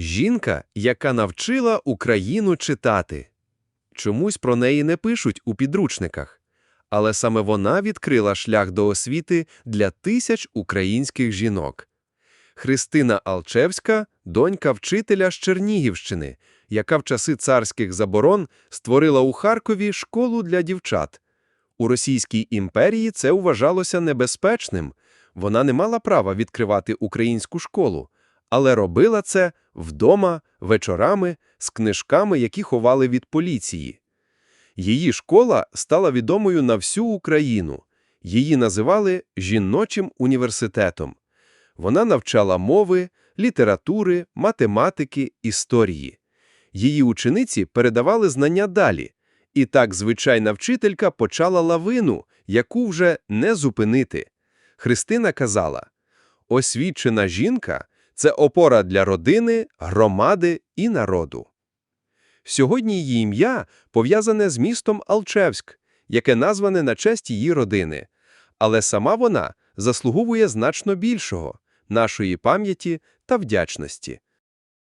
Жінка, яка навчила Україну читати. Чомусь про неї не пишуть у підручниках. Але саме вона відкрила шлях до освіти для тисяч українських жінок. Христина Алчевська – донька вчителя з Чернігівщини, яка в часи царських заборон створила у Харкові школу для дівчат. У Російській імперії це вважалося небезпечним. Вона не мала права відкривати українську школу, але робила це вдома, вечорами, з книжками, які ховали від поліції. Її школа стала відомою на всю Україну. Її називали «жіночим університетом». Вона навчала мови, літератури, математики, історії. Її учениці передавали знання далі. І так звичайна вчителька почала лавину, яку вже не зупинити. Христина казала, освічена жінка – це опора для родини, громади і народу. Сьогодні її ім'я пов'язане з містом Алчевськ, яке назване на честь її родини. Але сама вона заслуговує значно більшого – нашої пам'яті та вдячності.